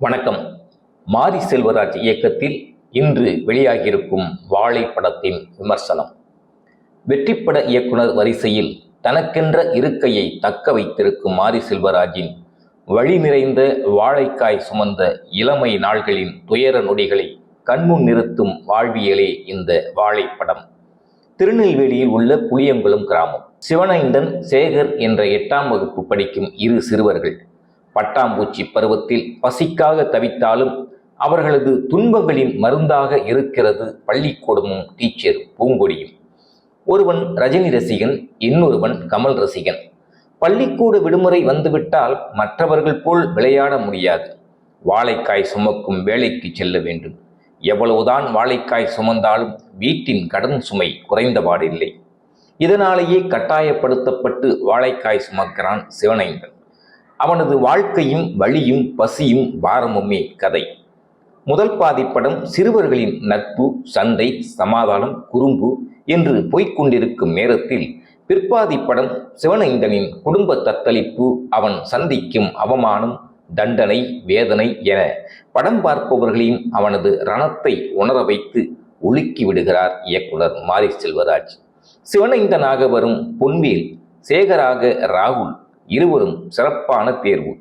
வணக்கம். மாரி செல்வராஜ் இயக்கத்தில் இன்று வெளியாகியிருக்கும் வாழை படத்தின் விமர்சனம். வெற்றிப்பட இயக்குனர் வரிசையில் தனக்கென்ற இருக்கையை தக்க வைத்திருக்கும் மாரி செல்வராஜின் வழி நிறைந்த வாழைக்காய் சுமந்த இளமை நாள்களின் துயர நொடிகளை கண்முன் நிறுத்தும் வாழ்வியலே இந்த வாழைப்படம் திருநெல்வேலியில் உள்ள புளியங்குளம் கிராமம். சிவனைந்தன் சேகர் என்ற எட்டாம் வகுப்பு படிக்கும் இரு சிறுவர்கள் பட்டாம்பூச்சி பருவத்தில் பசிக்காக தவித்தாலும் அவர்களது துன்பங்களின் மருந்தாக இருக்கிறது பள்ளிக்கூடமும் டீச்சர் பூங்கொடியும். ஒருவன் ரஜினி ரசிகன் இன்னொருவன் கமல் ரசிகன். பள்ளிக்கூட விடுமுறை வந்துவிட்டால் மற்றவர்கள் போல் விளையாட முடியாது. வாழைக்காய் சுமக்கும் வேலைக்கு செல்ல வேண்டும். எவ்வளவுதான் வாழைக்காய் சுமந்தாலும் வீட்டின் கடன் சுமை குறைந்தபாடில்லை. இதனாலேயே கட்டாயப்படுத்தப்பட்டு வாழைக்காய் சுமக்கிறான் சிவனைந்தன் அவனது வாழ்க்கையும் வழியும் பசியும் வாரமுமே கதை. முதல் பாதிப்படம் சிறுவர்களின் நட்பு சண்டை சமாதானம் குறும்பு என்று போய்கொண்டிருக்கும் நேரத்தில் பிற்பாதிப்படம் சிவனைந்தனின் குடும்ப தத்தளிப்பு அவன் சந்திக்கும் அவமானம் தண்டனை வேதனை என படம் பார்ப்பவர்களையும் அவனது ரணத்தை உணர வைத்து உலுக்கி விடுகிறார் இயக்குனர் மாரி செல்வராஜ். சிவனைந்தனாக வரும் பொன்வேல் சேகராக ராகுல் இருவரும் சிறப்பான தேர்வு.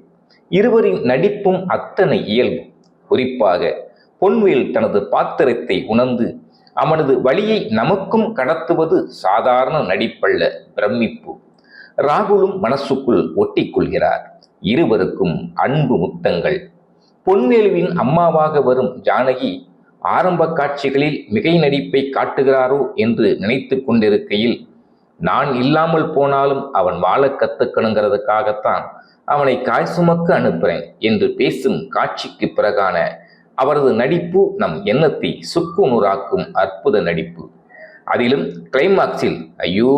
இருவரின் நடிப்பும் அத்தனை இயல்பு. குறிப்பாக பொன்வேல் தனது பாத்திரத்தை உணர்ந்து அவனது வழியை நமக்கும் கடத்துவது சாதாரண நடிப்பல்ல பிரமிப்பு ராகுலும் மனசுக்குள் ஒட்டிக்கொள்கிறார். இருவருக்கும் அன்பு முத்தங்கள். பொன்வேலுவின் அம்மாவாக வரும் ஜானகி ஆரம்ப காட்சிகளில் மிகை நடிப்பை காட்டுகிறாரோ என்று நினைத்து கொண்டிருக்கையில் நான் இல்லாமல் போனாலும் அவன் வாழ கத்துக்கணுங்கிறதுக்காகத்தான் அவனை காய் சுமக்க அனுப்புகிறேன் என்று பேசும் காட்சிக்கு பிறகான அவரது நடிப்பு நம் எண்ணத்தை சுக்குநூறாக்கும் அற்புத நடிப்பு. அதிலும் கிளைமாக்ஸில் ஐயோ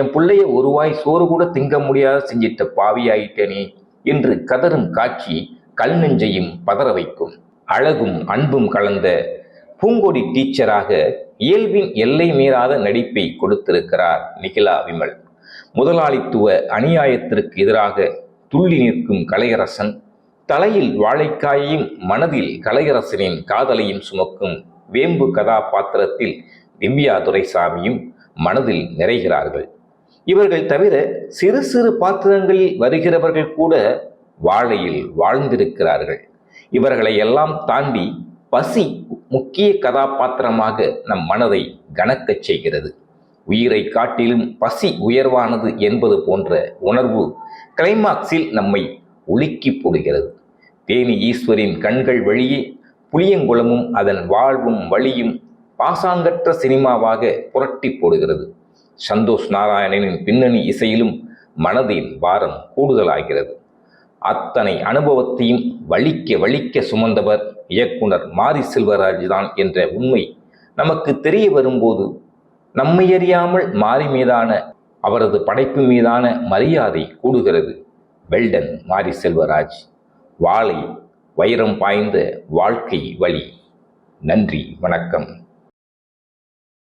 என் பிள்ளைய ஒருவாய் சோறு கூட திங்க முடியாத செஞ்சிட்ட பாவியாயிட்டேனே என்று கதறும் காட்சி கல் நெஞ்சையும் பதற வைக்கும். அழகும் அன்பும் கலந்த பூங்கொடி டீச்சராக இயல்பின் எல்லை மீறாத நடிப்பை கொடுத்திருக்கிறார் நிகிலா விமல். முதலாளித்துவ அநியாயத்திற்கு எதிராக துள்ளி நிற்கும் கலையரசன் தலையில் வாழைக்காயையும் மனதில் கலையரசனின் காதலையும் சுமக்கும் வேம்பு கதாபாத்திரத்தில் விம்பியா துரைசாமியும் மனதில் நிறைகிறார்கள். இவர்கள் தவிர சிறு சிறு பாத்திரங்களில் வருகிறவர்கள் கூட வாழையில் வாழ்ந்திருக்கிறார்கள். இவர்களை எல்லாம் தாண்டி பசி முக்கிய கதாபாத்திரமாக நம் மனதை கணக்கச் செய்கிறது. உயிரை காட்டிலும் பசி உயர்வானது என்பது போன்ற உணர்வு கிளைமாக்ஸில் நம்மை உலுக்கி போடுகிறது. தேனி ஈஸ்வரின் கண்கள் வழியே புளியங்குளமும் அதன் வாழ்வும் வழியும் பாசாங்கற்ற சினிமாவாக புரட்டி போடுகிறது. சந்தோஷ் நாராயணனின் பின்னணி இசையிலும் மனதின் பாரம் கூடுதலாகிறது. அத்தனை அனுபவத்தையும் வலிக்க வலிக்க சுமந்தவர் இயக்குனர் மாரி செல்வராஜ் தான் என்ற உண்மை நமக்கு தெரிய வரும்போது நம்மை அறியாமல் மாரி மீதான அவரது படைப்பு மீதான மரியாதை கூடுகிறது. வெல்டன் மாரி செல்வராஜ். வாழை வைரம் பாய்ந்த வாழ்க்கை வழி. நன்றி வணக்கம்.